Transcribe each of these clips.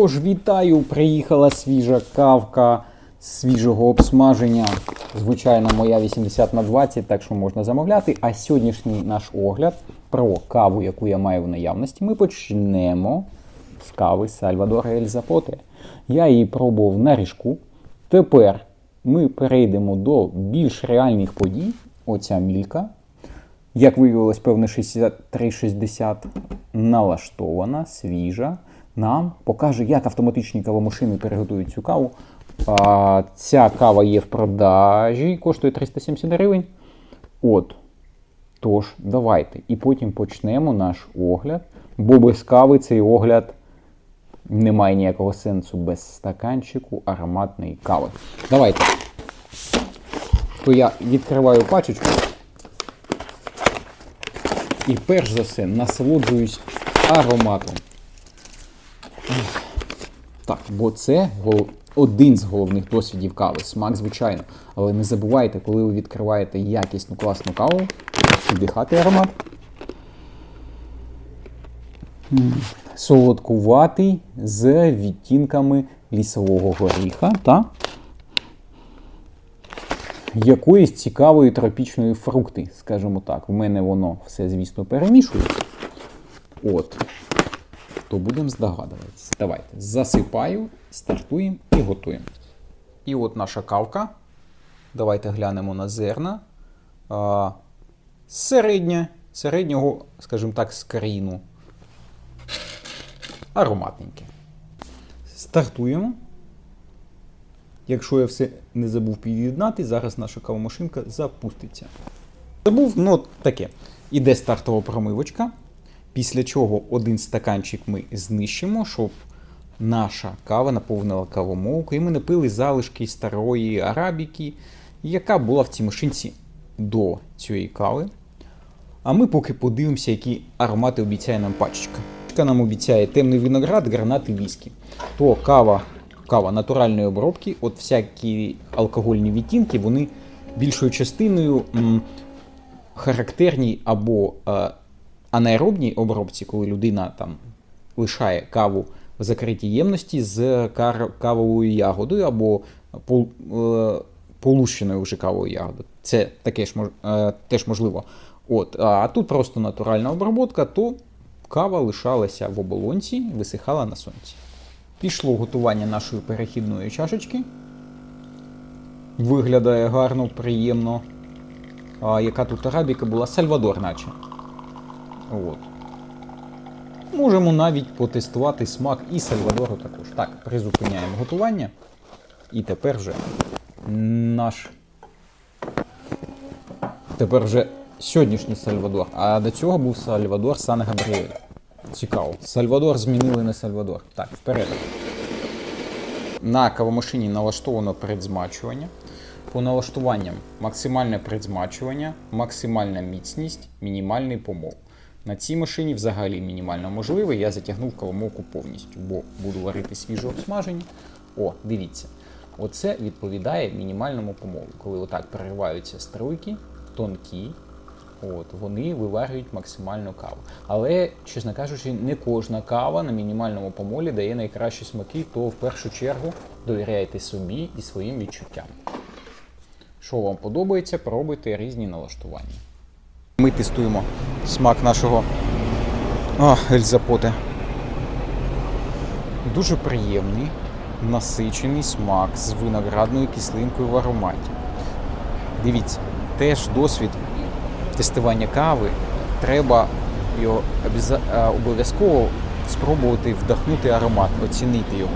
Тож вітаю, приїхала свіжа кавка свіжого обсмаження. Звичайно, моя 80 на 20, так що можна замовляти. А сьогоднішній наш огляд про каву, яку я маю в наявності, ми почнемо з кави Сальвадора Ель Запоте. Я її пробував на ріжку. Тепер ми перейдемо до більш реальних подій. Оця мілька. Як виявилось, певне 6360 налаштована, свіжа. Нам покаже, як автоматичні кавомашини переготують цю каву. А, ця кава є в продажі, коштує 370 гривень. От. Тож, давайте. І потім почнемо наш огляд. Бо без кави цей огляд не має ніякого сенсу без стаканчику ароматної кави. Давайте. То я відкриваю пачечку. І перш за все насолоджуюсь ароматом. Так, бо це один з головних досвідів кави. Смак, звичайно. Але не забувайте, коли ви відкриваєте якісну класну каву, вдихати аромат. Солодкуватий з відтінками лісового горіха та якоїсь цікавої тропічної фрукти, скажімо так. В мене воно все, звісно, перемішується. От. То будемо здогадуватися. Давайте. Засипаю, стартуємо і готуємо. І от наша кавка. Давайте глянемо на зерна. А, середнє, середнього, скажімо так, скріну. Ароматненьке. Стартуємо. Якщо я все не забув під'єднати, зараз наша кавомашинка запуститься. Забув, ну таке. Іде стартова промивочка. Після чого один стаканчик ми знищимо, щоб наша кава наповнила кавомолку, і ми напили залишки старої арабіки, яка була в цій машинці до цієї кави. А ми поки подивимося, які аромати обіцяє нам пачечка. Пачка нам обіцяє темний виноград, гранат і віскі. То кава, кава натуральної обробки, от всякі алкогольні відтінки, вони більшою частиною м, характерні або е, анаеробній обробці, коли людина там лишає каву в закритій ємності з кавовою ягодою або пол, е, полущеною вже кавовою ягодою. Це таке ж е, теж можливо. От, а тут просто натуральна обробка, то кава лишалася в оболонці, висихала на сонці. Пішло готування нашої перехідної чашечки. Виглядає гарно, приємно. А, яка тут арабіка була? Сальвадор, наче. От. Можемо навіть потестувати смак і Сальвадору також. Так, призупиняємо готування. І тепер вже наш. Тепер вже сьогоднішній Сальвадор. А до цього був Сальвадор Сан Габріель. Цікаво. Сальвадор змінили на Сальвадор. Так, вперед. На кавомашині налаштовано предзмачування. По налаштуванням максимальне предзмачування, максимальна міцність, мінімальний помол. На цій машині взагалі мінімально можливе. Я затягнув кавомолку повністю, бо буду варити свіже обсмаження. О, дивіться. Оце відповідає мінімальному помолу. Коли отак перериваються струйки, тонкі, от, вони виварюють максимальну каву. Але, чесно кажучи, не кожна кава на мінімальному помолі дає найкращі смаки, то в першу чергу довіряйте собі і своїм відчуттям. Що вам подобається, пробуйте різні налаштування. Ми тестуємо смак нашого Ельзапоте. Дуже приємний, насичений смак з виноградною кислинкою в ароматі. Дивіться, теж досвід тестування кави. Треба його обов'язково спробувати вдохнути аромат, оцінити його.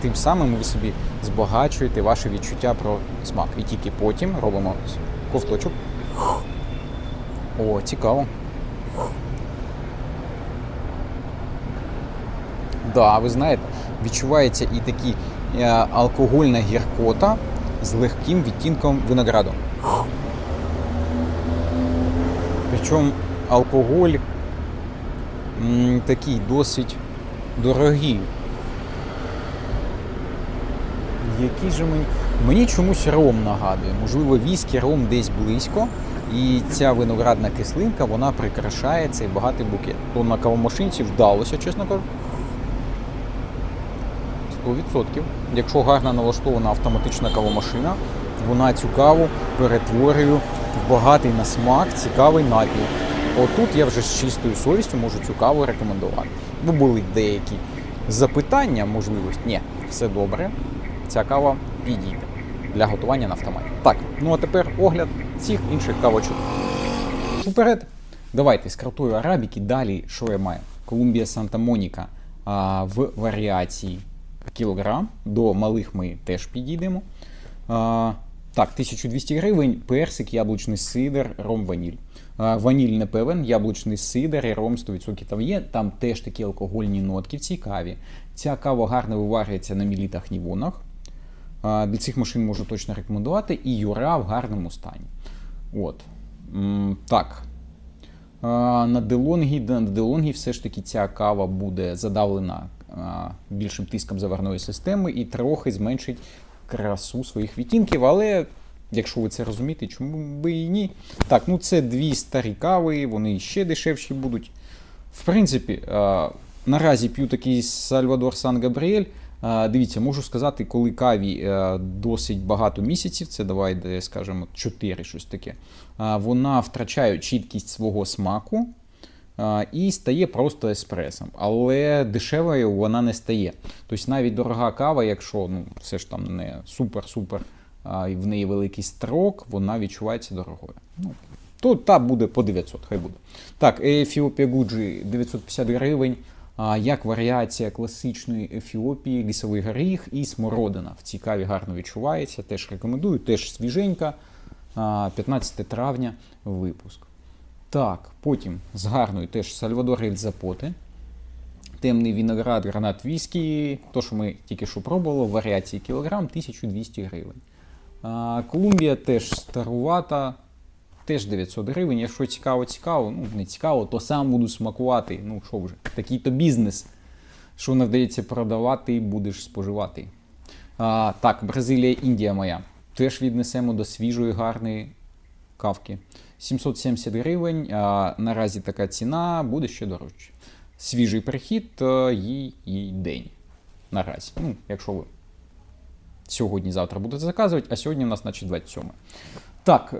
Тим самим ви собі збагачуєте ваше відчуття про смак. І тільки потім робимо ковточок. О, цікаво. Да, ви знаєте, відчувається і такі е, алкогольна гіркота з легким відтінком винограду. Причому алкоголь м, такий досить дорогий. Який же мені. Мені чомусь ром нагадує. Можливо, віскі, ром десь близько. І ця виноградна кислинка вона прикрашає цей багатий букет. То на кавомашинці вдалося, чесно кажучи. 100%. Якщо гарно налаштована автоматична кавомашина, вона цю каву перетворює в багатий на смак, цікавий напій. Отут я вже з чистою совістю можу цю каву рекомендувати. Бо були деякі запитання, можливості. Ні, все добре. Ця кава підійде для готування на автоматі. Так, ну а тепер огляд всіх інших кавочок. Уперед. Давайте крутої арабіки. Далі, що я маю? Колумбія Санта Моніка в варіації кілограм. До малих ми теж підійдемо. А, так, 1200 гривень, персик, яблучний сидр, ром ваніль. А, ваніль не певен, яблучний сидр і ром 100% там є. Там теж такі алкогольні нотки в цій каві. Ця кава гарно виварюється на мілітах нівонах. Для цих машин можу точно рекомендувати. І юра в гарному стані. От. Так. На Делонгі, на Делонгі все ж таки ця кава буде задавлена більшим тиском заварної системи і трохи зменшить красу своїх відтінків, але якщо ви це розумієте, чому би і ні? Так, ну це дві старі кави, вони ще дешевші будуть. В принципі, наразі п'ю такий Сальвадор Сан Габріель. Дивіться, можу сказати, коли каві е, досить багато місяців, це давайте, скажімо, 4 щось таке, вона втрачає чіткість свого смаку і стає просто еспресом. Але дешевою вона не стає. Тобто навіть дорога кава, якщо ну, все ж там не супер-супер, і в неї великий строк, вона відчувається дорогою. Ну, то та буде по 900, хай буде. Так, Ефіопія Гуджі 950 гривень. Як варіація класичної Ефіопії, лісовий горіх і смородина. В цій гарно відчувається. Теж рекомендую, теж свіженька. 15 травня випуск. Так, потім з гарною теж Сальвадор Ель. Темний виноград, гранат віскі. То, що ми тільки що пробували, в варіації кілограм 1200 гривень. Колумбія теж старувата, теж 900 гривень. Якщо цікаво, цікаво, ну не цікаво, то сам буду смакувати. Ну що вже, такий то бізнес. Що не вдається продавати, будеш споживати. А, так, Бразилія, Індія моя. Теж віднесемо до свіжої, гарної кавки. 770 гривень. А, наразі така ціна буде ще дорожче. Свіжий прихід е, їй, їй день. Наразі. Ну, якщо ви сьогодні-завтра будете заказувати, а сьогодні у нас, значить, 27. Так, е,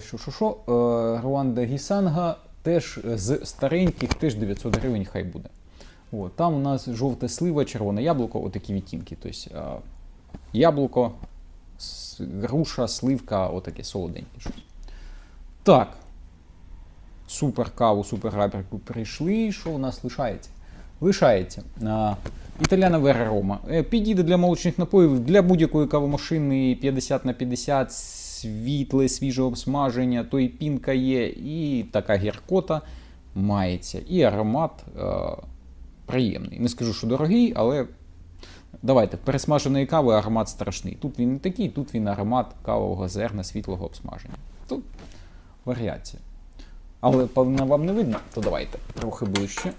що, що, що, е, Руанда Гісанга теж з стареньких, теж 900 гривень хай буде. От, там у нас жовте слива, червоне яблуко, отакі відтінки. Тобто е, яблуко, груша, сливка, отаке солоденьке. Так. Супер каву, супер раберку прийшли. Що у нас лишається? Лишається. Італіана Вера Рома. Підійде для молочних напоїв, для будь-якої кавомашини 50 на 50, світле, свіже обсмаження, то і пінка є, і така гіркота мається. І аромат е, приємний. Не скажу, що дорогий, але давайте, пересмаженої кави аромат страшний. Тут він не такий, тут він аромат кавового зерна, світлого обсмаження. Тут варіація. Але певно вам не видно, то давайте трохи ближче.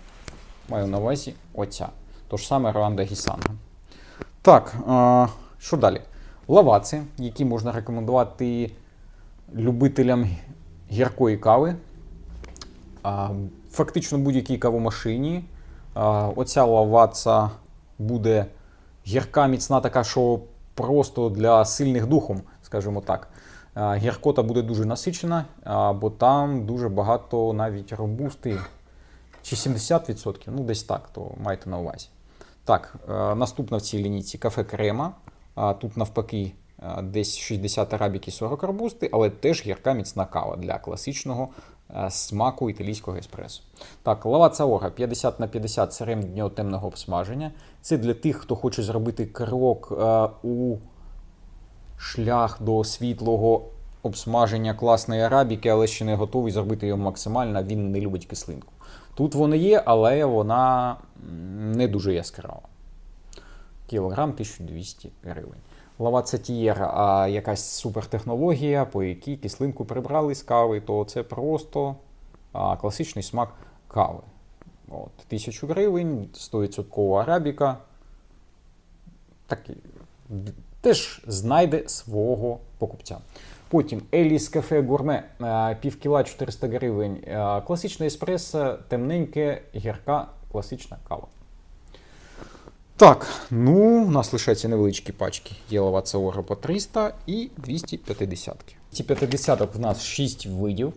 Маю на увазі оця. То ж саме Руанда Гісанга. Так, а, що далі? Лаваци, які можна рекомендувати любителям гіркої кави. Фактично будь-якій кавомашині. Оця лаваца буде гірка, міцна, така, що просто для сильних духом, скажімо так. Гіркота буде дуже насичена, бо там дуже багато навіть робусти. Чи 70%, ну десь так, то майте на увазі. Так, е, наступна в цій лінійці кафе Крема. А тут навпаки е, десь 60 арабіки, 40 робусти, але теж гірка міцна кава для класичного е, смаку італійського еспресо. Так, лава Цаора 50 на 50 середнього темного обсмаження. Це для тих, хто хоче зробити крок е, у шлях до світлого обсмаження класної арабіки, але ще не готовий зробити його максимально. Він не любить кислинку. Тут вони є, але вона не дуже яскрава. Кілограм 1200 гривень. Лава Цатієр, а якась супертехнологія, по якій кислинку прибрали з кави, то це просто а, класичний смак кави. От, 1000 гривень, 100% арабіка. Так, теж знайде свого покупця. Потім Еліс Кафе Гурме, е, пів кіла 400 гривень. Е, Класичне еспресо, темненьке, гірка, класична кава. Так, ну, у нас лишаються невеличкі пачки. Єлова Цеора по 300 і 250. 250 в нас 6 видів.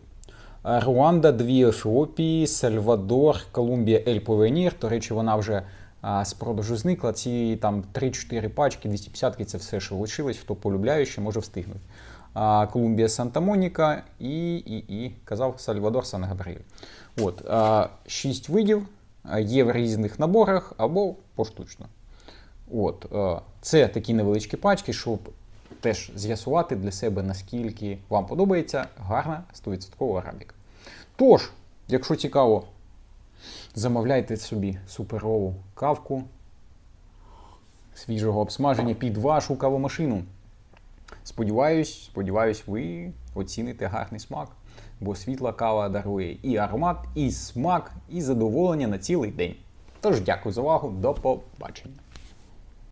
Е, Руанда, дві Ефіопії, Сальвадор, Колумбія, Ель Повенір. До речі, вона вже а, з продажу зникла. Ці там 3-4 пачки, 250 це все, що лишилось. Хто полюбляє, ще може встигнути. А, Колумбія, Санта-Моніка і, і, і казав Сальвадор, Сан Габріель. От, а, 6 видів є в різних наборах або поштучно. От, е, це такі невеличкі пачки, щоб теж з'ясувати для себе, наскільки вам подобається гарна 100% арабіка. Тож, якщо цікаво, замовляйте собі суперову кавку свіжого обсмаження під вашу кавомашину. Сподіваюсь, сподіваюсь, ви оціните гарний смак, бо світла кава дарує і аромат, і смак, і задоволення на цілий день. Тож дякую за увагу, до побачення.